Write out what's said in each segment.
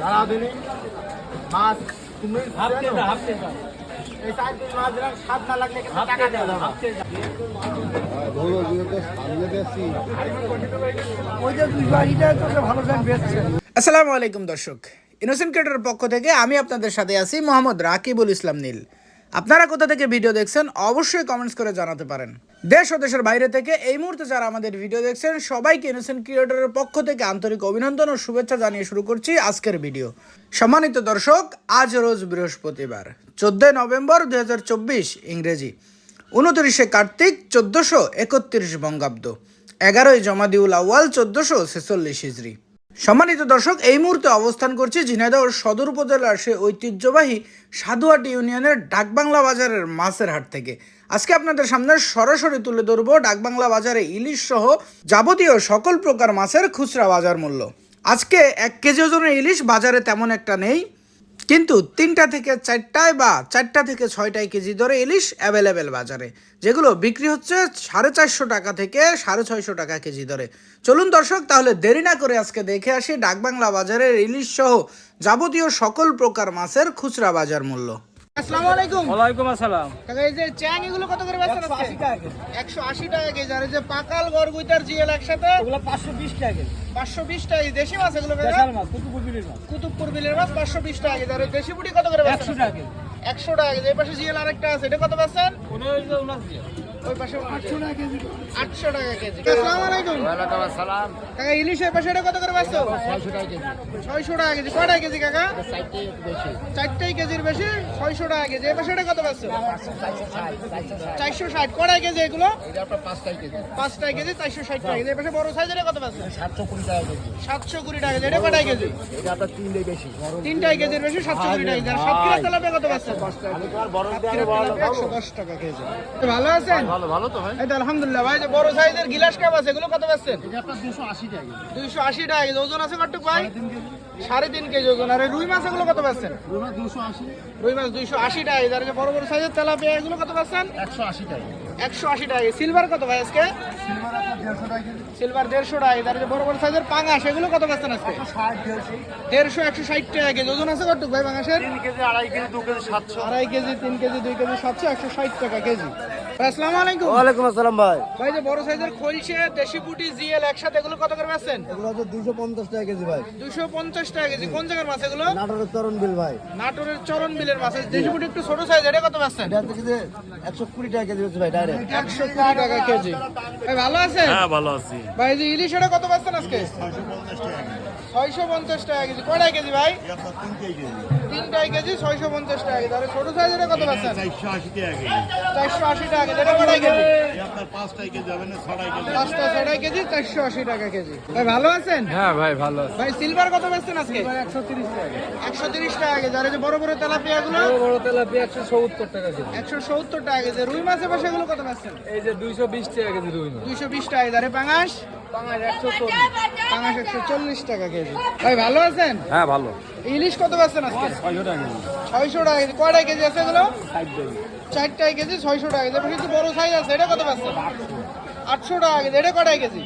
দাঁড়া দিনি মাছ তুমি হাফ কেজি হাফ কেজি। এই চার পিস মাছ দিলাম স্বাদ না লাগলে টাকা কেজি দিয়ে দেবো হাফ কেজি। ওই যে দুশো আশি তোকে ভালো দাম বেচছে। আসসালামু আলাইকুম দর্শক। ইনোসেন্ট ক্রিয়েটারের পক্ষ থেকে আমি আপনাদের সাথে আছি মোহাম্মদ রাকিবুল ইসলাম নীল। আপনারা কোথা থেকে ভিডিও দেখছেন, অবশ্যই কমেন্টস করে জানাতে পারেন। দেশ ও দেশের বাইরে থেকে এই মুহূর্তে যারা আমাদের ভিডিও দেখছেন, সবাইকে ইনোসেন্ট ক্রিয়েটরের পক্ষ থেকে আন্তরিক অভিনন্দন ও শুভেচ্ছা জানিয়ে শুরু করছি আজকের ভিডিও। সম্মানিত দর্শক, আজ রোজ বৃহস্পতিবার, চোদ্দই নভেম্বর দুই হাজার চব্বিশ, ইংরেজি। উনত্রিশে কার্তিক, চোদ্দশো একত্রিশ বঙ্গাব্দ। এগারোই জমাদিউল আউয়াল, চোদ্দশো ছেচল্লিশ হিজড়ি সম্মানিত দর্শক, এই মুহূর্তে অবস্থান করছে ঝিনাইদহ সদর উপজেলার সে ঐতিহ্যবাহী সাধুয়াটি ইউনিয়নের ডাকবাংলা বাজারের মাছের হাট থেকে। আজকে আপনাদের সামনে সরাসরি তুলে ধরব ডাকবাংলা বাজারে ইলিশ সহ যাবতীয় সকল প্রকার মাছের খুচরা বাজার মূল্য। আজকে এক কেজি ওজনের ইলিশ বাজারে তেমন একটা নেই। কিন্তু তিনটা থেকে চারটায় বা চারটা থেকে ছয়টায় কেজি ধরে ইলিশ অ্যাভেলেবেল বাজারে, যেগুলো বিক্রি হচ্ছে সাড়ে চারশো টাকা থেকে সাড়ে ছয়শো টাকা কেজি ধরে চলুন দর্শক, তাহলে দেরি না করে আজকে দেখে আসি ডাকবাংলা বাজারের ইলিশ সহ যাবতীয় সকল প্রকার মাছের খুচরা বাজার মূল্য। আসসালামু আলাইকুম। ওয়ালাইকুম আসসালাম। কাকা এই যে চ্যাং এগুলো কত করে বেচছেন আজকে? একশো আশি টাকা কেজি। আর এই যে পাকাল জিএল একসাথে? ওগুলো পাঁচশো বিশ টাকা কেজি। পাঁচশো বিশ টাকা দেশি মাছ এগুলো কাকা? দেশাল মাছ কুতুকুর বিলের মাছ। কুতুবপুর বিলের মাছ পাঁচশো বিশ টাকা কেজি। আর দেশি বুটি কত করে একশো বেচছেন? টাকা কেজি। একশো টাকা কেজি। এই পাশে জিএল আরেকটা আছে। এটা কত ওই যে উনাশ দিয়ে ওই পাশে টাকা কেজি আটশো টাকা কেজি। আসসালামু আলাইকুম। সালাম কাকা ইলিশ এই পাশে কত করে বেচছো? ছয়শো টাকা কেজি। টাকা কেজি। কয়টা কেজি কাকা? চারটে বেশি। চারটাই কেজির বেশি? ছয়শো টাকা কেজি। এই পাশে কত বেচছো? কয়টা কেজি এগুলো? এটা আপনার কেজি। পাঁচটা কেজি চারশো ষাট টাকা কেজি। এই পাশে বড় সাইজের কত বেচছো? সাতশো কুড়ি টাকা কেজি। টাকা এটা কয়টা কেজি? এটা আপনার তিনটে বেশি। তিনটাই কেজির বেশি সাতশো কুড়ি টাকা কেজি। আর সাত কিলো তেলাপিয়া কত বেচছো? বড় তেলাপিয়া টাকা কেজি। তো ভালো আছেন? ভালো ভালো তো ভাই। তো আলহামদুলিল্লাহ ভাই যে বড় সাইজের গিলাস কাপ আছে এগুলো কত বেচছেন? এটা আপনার টাকা কেজি। দুইশো আশি টাকা ওজন আছে কটুক ভাই? সাড়ে তিন কেজি। ওজন। আর রুই মাছ এগুলো কত আশি। রুই মাছ দুইশো আশি টাকা কেজি। আর যে বড় বড় সাইজের তেলাপিয়া এগুলো কত বেচছেন? একশো আশি টাকা একশো আশি টাকা সিলভার কত ভাই আজকে? সিলভার দেড়শো টাকা যে বড় বড় সাইজের পাঙাশ এগুলো কত বেচছেন আজকে? দেড়শো। একশো ষাট টাকা কেজি। ওজন আছে কটুক ভাই পাঙাশের? তিন কেজি আড়াই কেজি দু কেজি সাতশো। আড়াই কেজি তিন কেজি দুই কেজি সাতশো একশো ষাট টাকা কেজি। আসসালামু আলাইকুম। ওয়ালাইকুম আসসালাম ভাই। ভাই যে বড় সাইজের খলসে দেশি পুটি জিএল একসাথে এগুলো কত করে বেচছেন? এগুলো হচ্ছে টাকা কেজি ভাই। দুশো পঞ্চাশ টাকা কেজি। কোন জায়গার মাছ এগুলো? নাটোরের তরণ বিল ভাই। নাটোরের চরণ বিলের মাছ। দেশি পুটি একটু ছোট সাইজ এটা কত বেচছেন? এটা হচ্ছে যে একশো কুড়ি টাকা কেজি ভাই ডাইরেক্ট একশো কুড়ি টাকা কেজি। ভাই ভালো আছেন? হ্যাঁ ভালো আছি। ভাই যে ইলিশ এটা কত বেচছেন আজকে? ছয়শো পঞ্চাশ টাকা কেজি কয়টাই কেজি ভাই তিনটাই কেজি ছয়শো পঞ্চাশ টাকা কেজি আর ছোট সাইজ এটা কত বেচছেন চারশো আশি টাকা কেজি চারশো আশি টাকা কেজি এটা কয়টাই কেজি এই আপনার পাঁচটাই কেজি হবে না ছটাই কেজি পাঁচটা ছটাই কেজি চারশো আশি টাকা কেজি ভাই ভালো আছেন হ্যাঁ ভাই ভালো ভাই সিলভার কত বেচছেন আজকে একশো তিরিশ টাকা একশো তিরিশ টাকা কেজি আর এই যে বড় বড় তেলাপিয়া গুলো বড় বড় তেলাপিয়া একশো সত্তর টাকা কেজি একশো সত্তর টাকা কেজি রুই মাছের পাশে এগুলো কত বেচছেন এই যে দুইশো বিশ টাকা কেজি রুই মাছ দুইশো বিশ টাকা কেজি আরে পাঙাশ পাঙাশ একশো চল্লিশ। পাঙাশ একশো চল্লিশ টাকা কেজি। ভাই ভালো আছেন? হ্যাঁ ভালো। ইলিশ কত বেচছেন আজকে? ছয়শো টাকা কেজি। ছয়শো টাকা কেজি। আছে এগুলো? ষাট কেজি। ছয়শো টাকা কেজি। কিন্তু বড় সাইজ আছে। এটা কত বেচছেন আটশো টাকা কেজি। এটা কয়টাই কেজি?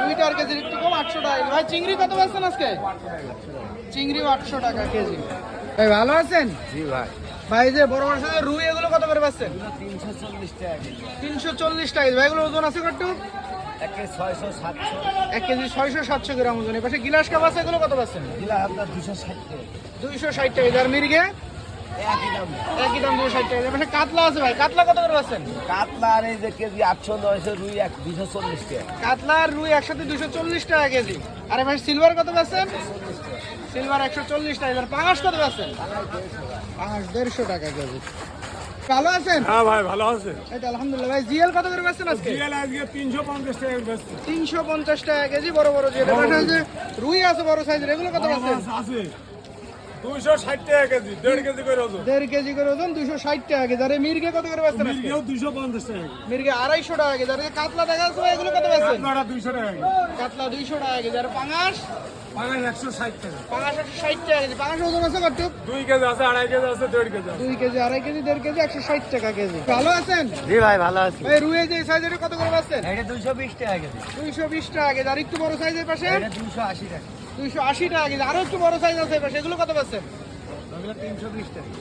দুইটার কেজির একটু কম আটশো টাকা কেজি। ভাই চিংড়ি কত বেচছেন আজকে? চিংড়িও আটশো টাকা কেজি। ভাই ভালো আছেন? জি ভাই। ভাই যে বড় বড় সাইজের রুই এগুলো কত করে পাচ্ছেন? তিনশো চল্লিশ টাকা ভাই এগুলো ওজন আছে কত এক কেজি ছয়শো সাতশো। গ্রাম ওজন। এর পাশে গিলাস কাপ আছে? এগুলো কত পাচ্ছেন? দুইশো ষাট টাকা আর মির্গে? একই দাম। দুশো ষাট টাকা এর কাতলা আছে ভাই। কাতলা কত করে পাচ্ছেন? কাতলা আর এই যে কেজি আটশো নয়শো রুই এক দুশো চল্লিশ টাকা। কাতলা আর রুই একসাথে দুশো চল্লিশ টাকা কেজি। আর ভাই সিলভার কত পাচ্ছেন? সিলভার একশো চল্লিশ টাকা পাঙাশ কত পাচ্ছেন পাঙাশ দেড়শো টাকা কেজি। ভালো আছেন? হ্যাঁ ভাই ভালো আছে। এই তো আলহামদুলিল্লাহ। ভাই জিএল কত করে পাচ্ছেন আজকে? বিয়াল আজকে তিনশো পঞ্চাশ টাকা বেচছে। তিনশো পঞ্চাশ টাকা কেজি বড় বড় জিএল। রুই আছে বড় সাইজের এগুলো কত পাচ্ছেন মাছ আছে। দুইশো ষাট টাকা কেজি দেড় কেজি করে ওজন। দেড় কেজি করে ওজন দুশো ষাট টাকা কেজি। আর মির্গে কত করে পাচ্ছেন আজকে? মির্গেও পঞ্চাশ টাকা মির্গে আড়াইশো টাকা কেজি। আর কাতলা দেখা যাচ্ছে এগুলো কত পাচ্ছেন আপনারা দুইশো টাকা কাতলা দুইশো টাকা কেজি। আর পাঙাশ? পাঙাশ একশো ষাট টাকা পাঙাশ একশো ষাট টাকা কেজি। পাঙাশ ওজন আছে কত? দুই কেজি আছে আড়াই কেজি আছে দেড় কেজি দুই কেজি আড়াই কেজি দেড় কেজি একশো ষাট টাকা কেজি। ভালো আছেন? জি ভাই ভালো আছি। ভাই রুয়ে যে সাইজ এটা কত করে পাচ্ছেন এটা দুইশো বিশ টাকা কেজি। দুইশো বিশ টাকা কেজি। আর একটু বড় সাইজের পাশে? এটা দুইশো আশি টাকা দুইশো আশি টাকা কেজি। আরও একটু বড় সাইজ আছে এবার সেগুলো কত পাচ্ছেন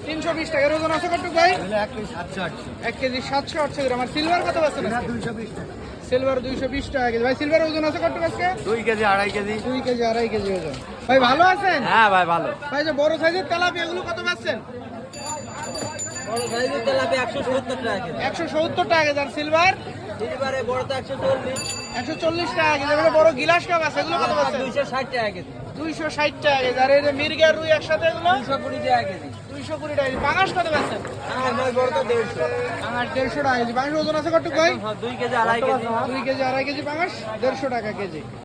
তিনশো বিশ টাকা এর ওজন আছে কত ভাই? এক কেজি সাতশো আটশো। এক কেজি সাতশো আটশো গ্রাম। আর সিলভার কত পাচ্ছেন দুইশো বিশ টাকা। সিলভার দুইশো বিশ টাকা কেজি। ভাই সিলভার ওজন আছে কত আজকে? দুই কেজি আড়াই কেজি। দুই কেজি আড়াই কেজি ওজন। ভাই ভালো আছেন? হ্যাঁ ভাই ভালো। ভাই যে বড় সাইজের তেলাপিয়া এগুলো কত পাচ্ছেন বড় সাইজের তেলাপি একশো সত্তর টাকা কেজি। একশো সত্তর টাকা কেজি আর সিলভার? সিলভারে বড় একশো চল্লিশ। একশো চল্লিশ টাকা কেজি এগুলো বড় গিলাস কাপ আছে? এগুলো কত পাচ্ছেন দুইশো ষাট টাকা কেজি। দুইশো ষাট টাকা কেজি আর এই যে মির্গা রুই একসাথে এগুলো? দুশো কুড়ি টাকা কেজি। দুইশো কুড়ি টাকা পাঙাশ কত পাচ্ছেন বড় দেড়শো। পাঙাশ দেড়শো টাকা কেজি। পাঙাশ ওজন আছে কত ভাই? দুই কেজি আড়াই কেজি। দুই কেজি আড়াই কেজি পাঙাশ দেড়শো টাকা কেজি।